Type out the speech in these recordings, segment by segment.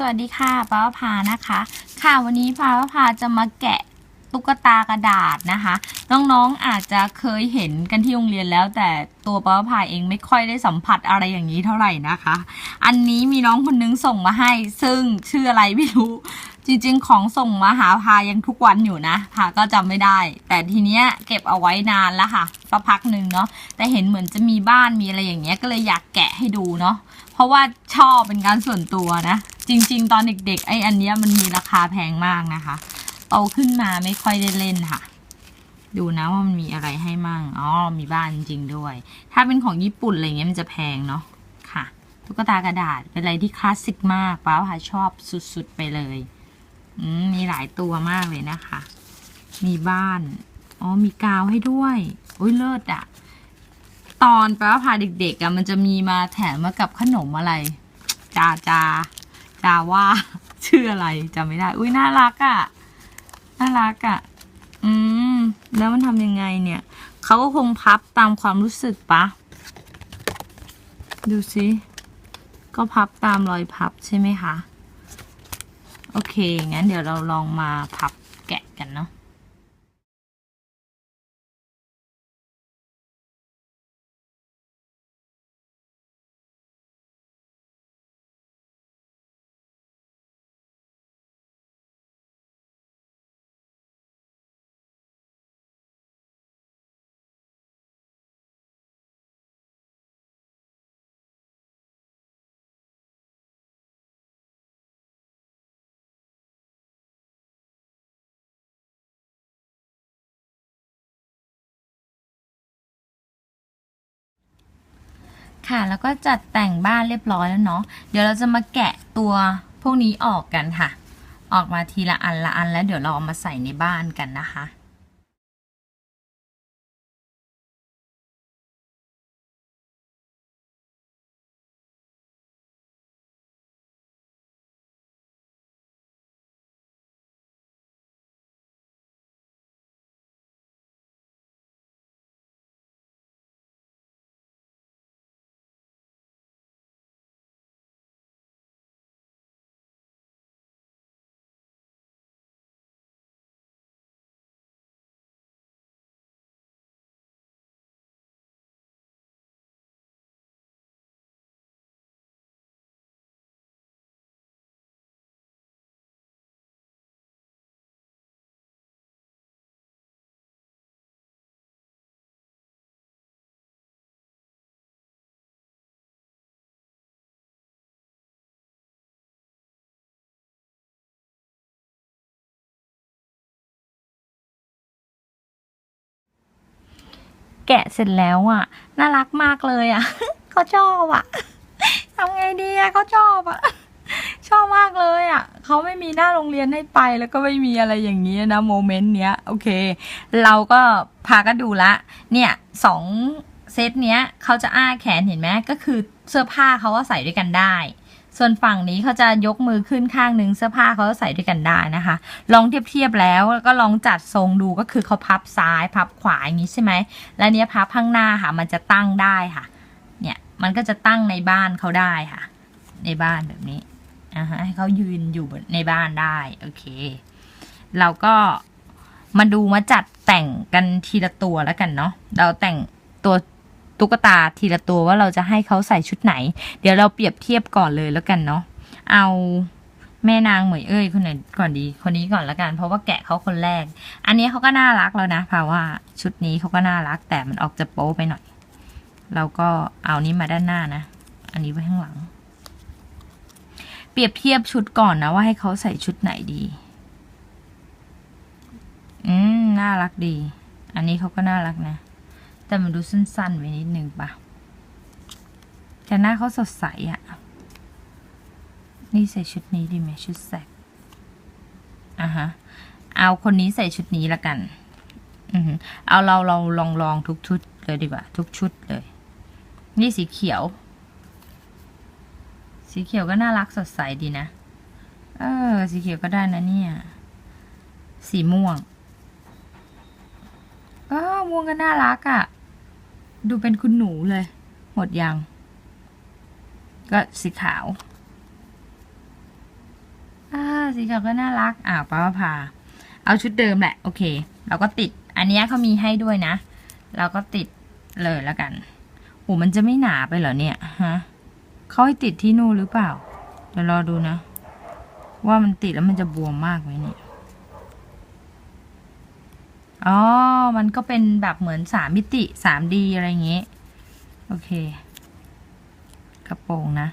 สวัสดีค่ะป้าพานะคะ ค่ะวันนี้ป้าพาจะมาแกะตุ๊กตากระดาษนะคะ น้องๆอาจจะเคยเห็นกันที่โรงเรียนแล้ว แต่ตัวป้าพาเองไม่ค่อยได้สัมผัสอะไรอย่างนี้เท่าไหร่นะคะ อันนี้มีน้องคนนึงส่งมาให้ ซึ่งชื่ออะไรไม่รู้จริงๆ ของส่งมาหาพายังทุกวันอยู่นะพาก็จำไม่ได้ แต่ทีเนี้ยเก็บเอาไว้นานแล้วค่ะสักพักหนึ่งเนาะแต่เห็นเหมือนจะมีบ้านมีอะไรอย่างเงี้ยก็เลยอยากแกะให้ดูเนาะเพราะว่าชอบเป็นการส่วนตัวนะ จริง ๆ ตอนเด็กๆ ไอ้อันเนี้ยมันมีราคาแพงมากนะคะโตขึ้นมาไม่ค่อยได้เล่นค่ะ ดูนะว่ามันมีอะไรให้มั่งอ๋อมีบ้านจริงด้วย ถ้าเป็นของญี่ปุ่นอะไรเงี้ยมันจะแพงเนาะค่ะตุ๊กตากระดาษเป็นอะไรที่คลาสสิกมากป้าพาชอบสุดๆไปเลยอืมมีหลายตัวมากเลยนะคะ มีบ้าน อ๋อ มีกาวให้ด้วย โอ้ยเลิศอะตอนปลว่าพาเด็กๆอะมันจะมีมาแถมมากับขนมอะไร จาจา จาว่า ชื่ออะไรจำไม่ได้ อุ้ยน่ารักอะน่ารักอะ อืม แล้วมันทำยังไงเนี่ย เขาก็คงพับตามความรู้สึกปะ ดูสิก็พับตามรอยพับใช่ไหมคะ โอเค งั้นเดี๋ยวเราลองมาพับแกะกันเนาะ ค่ะ แล้วก็จัดแต่งบ้านเรียบร้อยแล้วเนาะ เดี๋ยวเราจะมาแกะตัวพวกนี้ออกกันค่ะ ออกมาทีละอันละอันแล้วเดี๋ยวเราเอามาใส่ในบ้านกันนะคะ แกะเสร็จแล้วอะ น่ารักมากเลยอะเขาชอบอะทำไงดีอะเขาชอบอะชอบมากเลยอะเขาไม่มีหน้าโรงเรียนให้ไปแล้วก็ไม่มีอะไรอย่างนี้นะโมเมนต์เนี้ยโอเค เราก็พากันดูละ เนี่ยสองเซตเนี้ยเขาจะอ้าแขนเห็นไหมก็คือเสื้อผ้าเขาก็ใส่ด้วยกันได้ ส่วนฝั่งนี้เขาจะยกมือขึ้นข้างหนึ่งเสื้อผ้าเขาใส่ด้วยกันได้นะคะ ลองเทียบเทียบแล้วแล้วก็ลองจัดทรงดูก็คือเขาพับซ้ายพับขวาอย่างนี้ใช่ไหมแล้วเนี้ยพับข้างหน้าค่ะ มันจะตั้งได้ค่ะ เนี่ยมันก็จะตั้งในบ้านเขาได้ค่ะ ในบ้านแบบนี้อ่าฮะให้เขายืนอยู่ในบ้านได้โอเค เราก็มาดูมาจัดแต่งกันทีละตัวแล้วกันเนาะเราแต่งตัว ตุ๊กตาทีละตัวว่าเราจะให้เขาใส่ชุดไหน เดี๋ยวเราเปรียบเทียบก่อนเลยแล้วกันเนาะเอาแม่นางเหมยเอ้ยคนไหนก่อนดี คนนี้ก่อนแล้วกัน เพราะว่าแกะเขาคนแรก อันนี้เขาก็น่ารักแล้วนะเพราะว่าชุดนี้เขาก็น่ารัก แต่มันออกจะโป๊ไปหน่อย เราก็เอานี้มาด้านหน้านะ อันนี้ไว้ข้างหลัง เปรียบเทียบชุดก่อนนะว่าให้เขาใส่ชุดไหนดี อืมน่ารักดี อันนี้เขาก็น่ารักนะ แต่มันดูสั้นๆไปนิดนึงปะแต่หน้าเขาสดใสอะนี่ใส่ชุดนี้ดีไหมชุดแสกอะฮะ เอาคนนี้ใส่ชุดนี้ละกันอือเอาเราเราลองลองทุกชุดเลยดีกว่า ทุกชุดเลย นี่สีเขียว สีเขียวก็น่ารักสดใสดีนะ เออ สีเขียวก็ได้นะเนี่ย สีม่วงเออม่วงก็น่ารักอะ่ะ ดูเป็นคุณหนูเลย หมดยัง ก็สีขาวสีขาวก็น่ารักอ่าวป้าพา เอาชุดเดิมแหละ โอเค เราก็ติด อันนี้เขามีให้ด้วยนะ เราก็ติดเลยแล้วกันโอ้มันจะไม่หนาไปเหรอเนี่ยฮะเขาให้ติดที่นู่นหรือเปล่าเดี๋ยวรอดูนะ ว่ามันติดแล้วมันจะบวมมากไหมเนี่ย อ๋อ มันก็เป็นแบบเหมือนสามมิติสามดีอะไรอย่างเงี้ โอเค กระโปรงนะ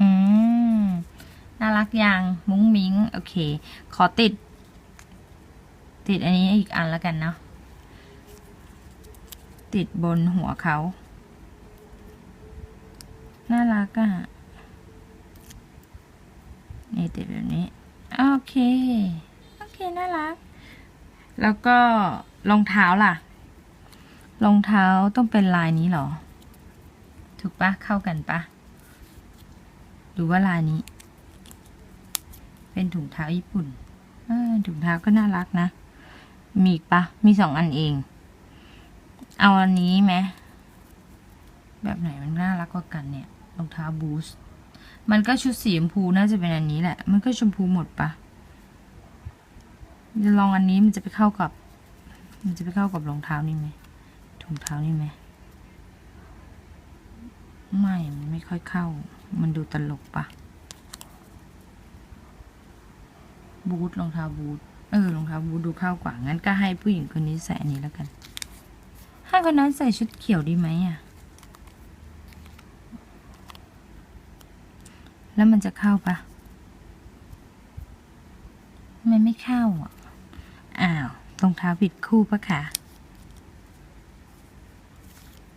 อืม น่ารักยังมุ้งมิ้ง โอเค ขอติด ติดอันนี้อีกอันแล้วกันเนาะ ติดบนหัวเขา น่ารักอะ่ะ นี่ติดแบบนี้ โอเค โอเค น่ารัก แล้วก็รองเท้าล่ะ รองเท้าต้องเป็นลายนี้หรอ ถูกปะเข้ากันปะหรือว่าลายนี้ เป็นถุงเท้าญี่ปุ่นอถุงเท้าก็น่ารักนะ มีปะ มีสองอันเอง เอาอันนี้ไหม แบบไหนมันน่ารักกว่ากันเนี่ย รองเท้าบูสต์ มันก็ชุดสีชมพูน่าจะเป็นอันนี้แหละ มันก็ชมพูหมดปะจะลองอันนี้มันจะไปเข้ากับ มันจะไปเข้ากับรองเท้านี่ไหมถุงเท้านี่ไหมไม่ มันไม่ค่อยเข้า มันดูตลกปะบูทรองเท้าบูท เออรองเท้าบูทดูเข้ากว่า งั้นก็ให้ผู้หญิงคนนี้ใส่อันนี้แล้วกัน ให้คนนั้นใส่ชุดเขียวดีไหมอะ แล้วมันจะเข้าปะมันไม่เข้าอะ อ้าวรองเท้าผิดคู่ปะคะ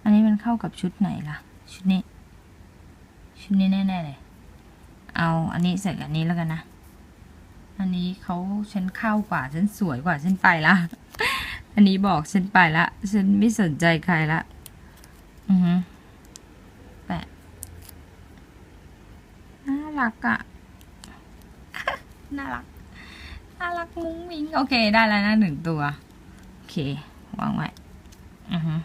อันนี้มันเข้ากับชุดไหนล่ะ ชุดนี้ ชุดนี้แน่ๆเลย เอาอันนี้ใส่กับอันนี้แล้วกันนะ อันนี้เขาฉันเข้ากว่าฉันสวยกว่าฉันไปละ อันนี้บอกฉันไปละ ฉันไม่สนใจใครละ อือฮึแปะ น่า รักอะน่ารัก น่ารักมุ้งมิ้งโอเคได้แล้วนะหนึ่งตัว โอเค วางไว้อือฮึ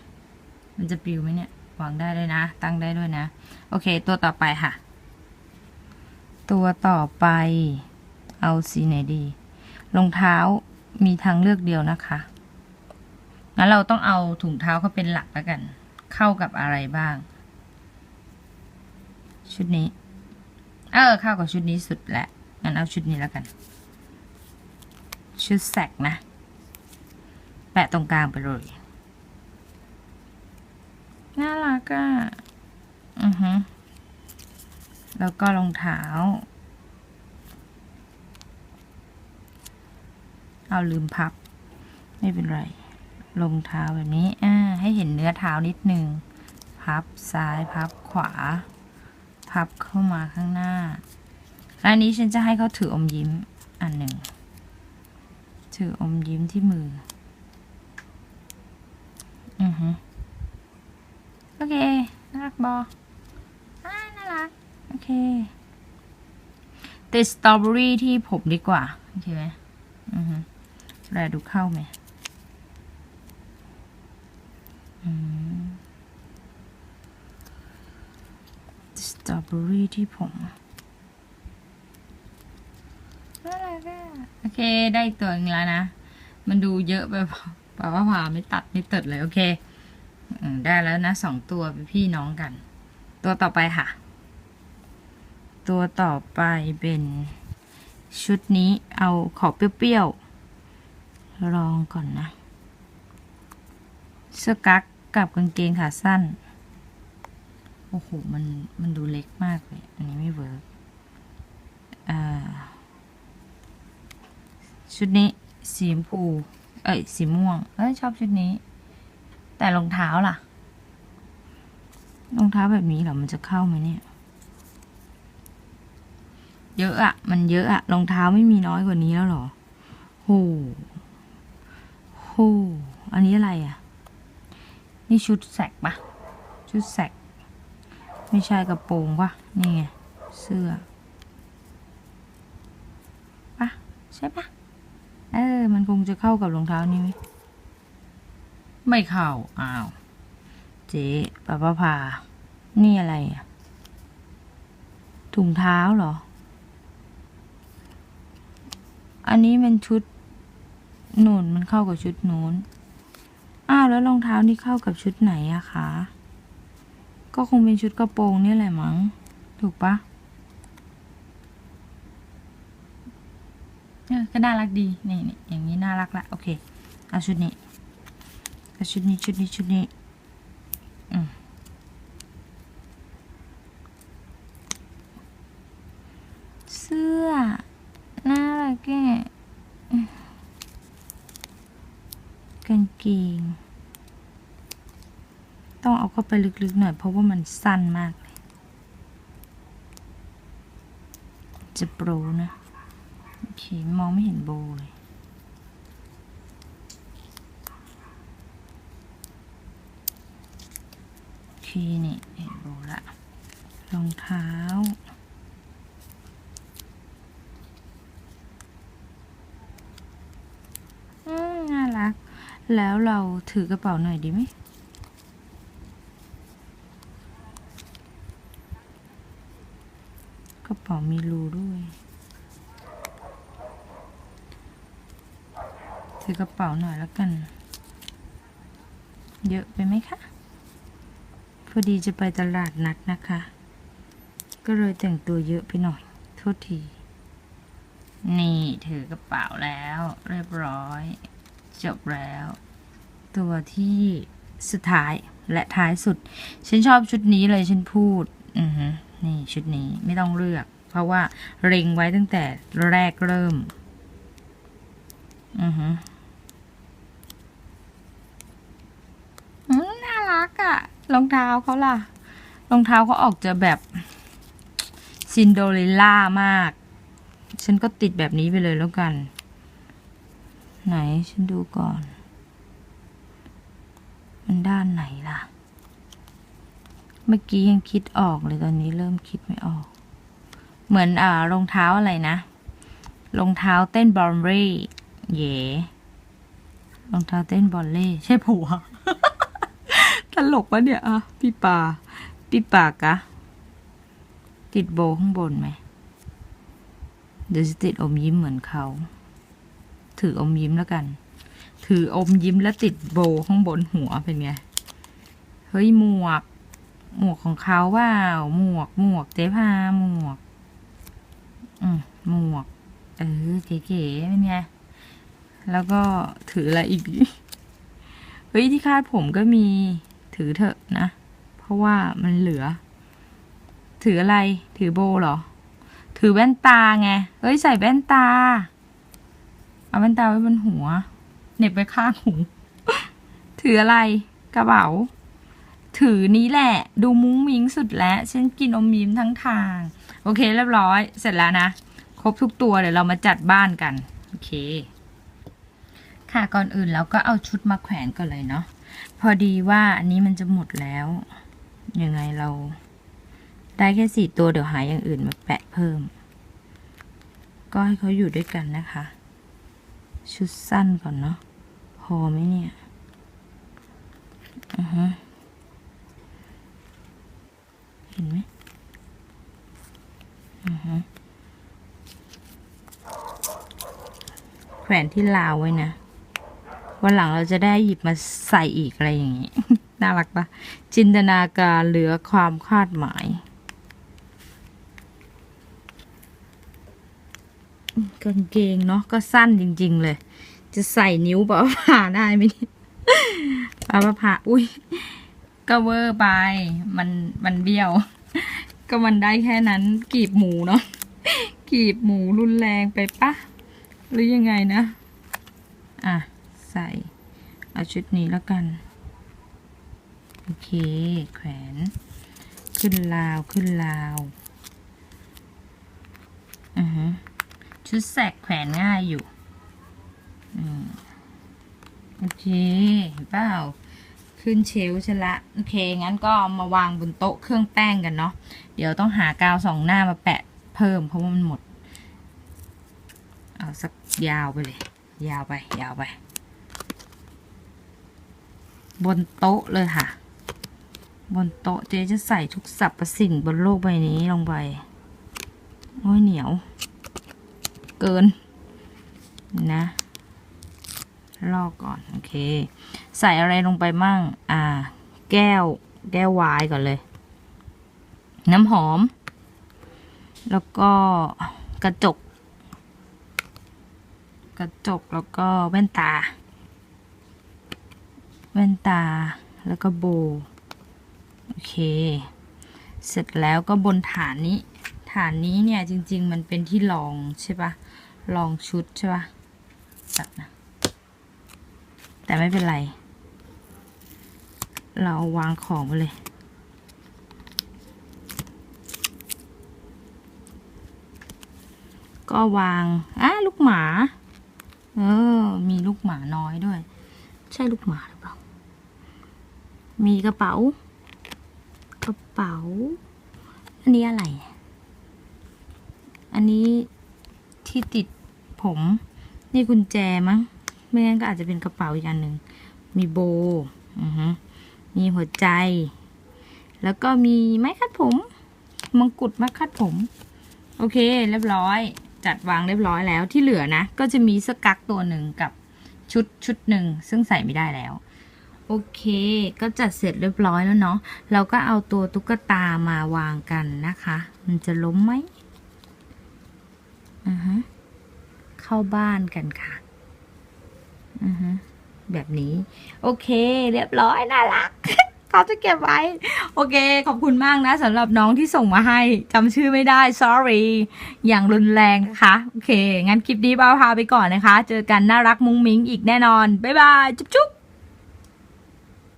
มันจะปลิวไหมเนี่ยวางได้ด้วยนะ ตั้งได้ด้วยนะ โอเค ตัวต่อไปค่ะ ตัวต่อไป เอาสีไหนดี รองเท้ามีทางเลือกเดียวนะคะ งั้นเราต้องเอาถุงเท้าเขาเป็นหลักแล้วกัน เข้ากับอะไรบ้าง ชุดนี้ เออเข้ากับชุดนี้สุดแหละงั้นเอาชุดนี้แล้วกัน ชุดแสกนะ แปะตรงกลางไปเลย น่ารักอะ่ะอือฮึแล้วก็รองเท้า เอาลืมพับ ไม่เป็นไรรองเท้าแบบนี้อ่าให้เห็นเนื้อเท้านิดนึง พับซ้ายพับขวา พับเข้ามาข้างหน้าและอันนี้ฉันจะให้เขาถืออมยิ้มอันหนึ่ง ถืออมยิ้มที่มือ อือฮึโอเค น่ารักบอาน่ารัก โอเคติดสตรอเบอรี่ที่ผมดีกว่า โอเคไหมอือฮึแลดูเข้าไหมอืมส ตรอเบอรี่ที่ผมน่ารักอะโอเคได้ตัวนึงแล้วนะ มันดูเยอะไปเปล่าเปล่าว่าผ่าไม่ตัดไม่ติดเลย โอเคได้แล้วนะสองตัวเป็นพี่น้องกัน ตัวต่อไปค่ะ ตัวต่อไปเป็นชุดนี้เอาขอเปรี้ยวๆลองก่อนนะเสื้อกั๊กกับกางเกงขาสั้น อ้โห มัน มันดูเล็กมากเลย อันนี้ไม่เวิร์กชุดนี้สีชมพู เอ้ย สีม่วง เอ้ย ชอบชุดนี้ แต่รองเท้าล่ะ รองเท้าแบบนี้เหรอ มันจะเข้าไหมเนี่ย เยอะอะ มันเยอะอะ รองเท้าไม่มีน้อยกว่านี้แล้วหรอโหโหอันนี้อะไรอะ นี่ชุดแสกปะชุดแสก ไม่ใช่กระโปรงปะนี่ไง เสื้อปะใช่ปะเออ มันคงจะเข้ากับรองเท้านี้ไหมไม่เข้า อ้าว เจ๊ป้าป้าพา นี่อะไรอะ ถุงเท้าเหรอ อันนี้เป็นชุดหนุนมันเข้ากับชุดนู้น อ้าว แล้วรองเท้านี่เข้ากับชุดไหนอะคะ ก็คงเป็นชุดกระโปรงนี่แหละมั้ง ถูกปะเออก็น่ารักดีนี่นี่อย่างนี้น่ารักละโอเคเอาชุดนี้เอาชุดนี้ชุดนี้ชุดนี้อืมเสื้อน่ารักแกกางเกง ต้องเอาเข้าไปลึกๆหน่อยเพราะว่ามันสั้นมากเลย จะโปรนะโอเคมองไม่เห็นโบเลยโอเคนี่เห็นโบละรองเท้าอืมน่ารัก แล้วเราถือกระเป๋าหน่อยดีไหม กระ เป๋ามีรูด้วยถือกระเป๋าหน่อยแล้วกัน เยอะไปไหมคะพอดีจะไปตลาดนัดนะคะ ก็เลยแต่งตัวเยอะไปหน่อย โทษที นี่ถือกระเป๋าแล้ว เรียบร้อย จบแล้ว ตัวที่สุดท้ายและท้ายสุด ฉันชอบชุดนี้เลยฉันพูด อือฮึนี่ชุดนี้ไม่ต้องเลือก เพราะว่าเล็งไว้ตั้งแต่แรกเริ่ม อือฮึอืมน่ารักอะรองเท้าเขาล่ะ รองเท้าเขาออกจะแบบซินโดเรลล่ามาก ฉันก็ติดแบบนี้ไปเลยแล้วกัน ไหนฉันดูก่อน มันด้านไหนล่ะ เมื่อกี้ยังคิดออกเลยตอนนี้เริ่มคิดไม่ออก เหมือนอ่ารองเท้าอะไรนะรองเท้าเต้นบอลเร่เย่รองเท้าเต้นบอลเล่ใช่ผัวตลกวะเนี่ยอะพี่ปาพี่ปากะติดโบข้างบนไหมเดี๋ยวจะติดอมยิ้มเหมือนเขา ถืออมยิ้มแล้วกัน ถืออมยิ้มแล้วติดโบข้างบนหัวเป็นไง เฮ้ยหมวก หมวกของเขาว่าหมวกหมวกเจ๊พาหมวก อืมหมวก เออ เก๋ๆเป็นไง แล้วก็ถืออะไรอีกดิเฮ้ย ที่คาดผมก็มี ถือเถอะนะ เพราะว่ามันเหลือ ถืออะไร ถือโบว์เหรอ ถือแว่นตาไง เฮ้ย ใส่แว่นตา เอาแว่นตาไว้บนหัวเหน็บไว้ข้างหู ถืออะไร กระเป๋า ถือนี้แหละ ดูมุ้งมิ้งสุดแล้วฉันกินอมยิ้มทั้งทาง โอเคเรียบร้อย เสร็จแล้วนะ ครบทุกตัวเดี๋ยวเรามาจัดบ้านกัน โอเค ค่ะก่อนอื่นเราก็เอาชุดมาแขวนก่อนเลยเนาะพอดีว่าอันนี้มันจะหมดแล้วยังไงเรา ได้แค่สี่ตัวเดี๋ยวหาอย่างอื่นมาแปะเพิ่ม ก็ให้เขาอยู่ด้วยกันนะคะ ชุดสั้นก่อนเนาะพอไหมเนี่ยอือฮะ เห็นไหมแขวนที่ราวไว้นะ วันหลังเราจะได้หยิบมาใส่อีกอะไรอย่างนี้ น่ารักปะจินตนาการเหลือความคาดหมาย กางเกงเนาะก็สั้นจริง ๆ เลย จะใส่นิ้วปะผ่าได้ไหมเนี่ยปะผ่าอุ้ย ก็เวอร์ไป มันมันเบี้ยว ก็มันได้แค่นั้นกีบหมูเนาะกีบหมูรุนแรงไปปะ หรือยังไงนะ อะ ใส่ เอาชุดนี้แล้วกัน โอเค แขวน ขึ้นราวขึ้นราวอือฮึชุดแสกแขวนง่ายอยู่ อืมโอเคเห็นเปล่า ขึ้นเชลฟ์ฉันละโอเค งั้นก็มาวางบนโต๊ะเครื่องแป้งกันเนาะเดี๋ยวต้องหากาวสองหน้ามาแปะเพิ่มเพราะว่ามันหมด เอาสักยาวไปเลย ยาวไป ยาวไป บนโต๊ะเลยค่ะ บนโต๊ะเจ๊จะใส่ทุกสรรพสิ่งบนโลกใบนี้ลงไปโอ้ยเหนียว เกินนะ ลอกก่อน โอเค ใส่อะไรลงไปมั่ง อ่า แก้ว แก้ววายก่อนเลย น้ำหอม แล้วก็กระจก กระจกแล้วก็แว่นตา แว่นตาแล้วก็โบ โอเค เสร็จแล้วก็บนฐานนี้ ฐานนี้เนี่ยจริง ๆ มันเป็นที่รองใช่ปะรองชุดใช่ปะแบบนะ แต่ไม่เป็นไร เราวางของไปเลย ก็วางอะลูกหมา เออ มีลูกหมาน้อยด้วย ใช่ลูกหมาหรือเปล่า มีกระเป๋า กระเป๋า อันนี้อะไร อันนี้ที่ติดผม นี่กุญแจมั้ง ไม่งั้นก็อาจจะเป็นกระเป๋าอีกอันหนึ่ง มีโบมีหัวใจ แล้วก็มีไม้คัดผมมงกุฎไม้คัดผม โอเค เรียบร้อย จัดวางเรียบร้อยแล้วที่เหลือนะ ก็จะมีสกักตัวหนึ่งกับชุดชุดหนึ่งซึ่งใส่ไม่ได้แล้ว โอเค ก็จัดเสร็จเรียบร้อยแล้วเนาะเราก็เอาตัวตุ๊กตามาวางกันนะคะ มันจะล้มไหมอือฮะเข้าบ้านกันค่ะ แบบนี้ โอเค เรียบร้อย น่ารักเขาจะเก็บไว้ โอเค ขอบคุณมากนะสำหรับน้องที่ส่งมาให้จำชื่อไม่ได้ sorry อย่างรุนแรงนะคะ โอเค งั้นคลิปนี้เบาพาไปก่อนนะคะ เจอกันน่ารักมุ้งมิ้งอีกแน่นอน บ๊ายบาย จุ๊บ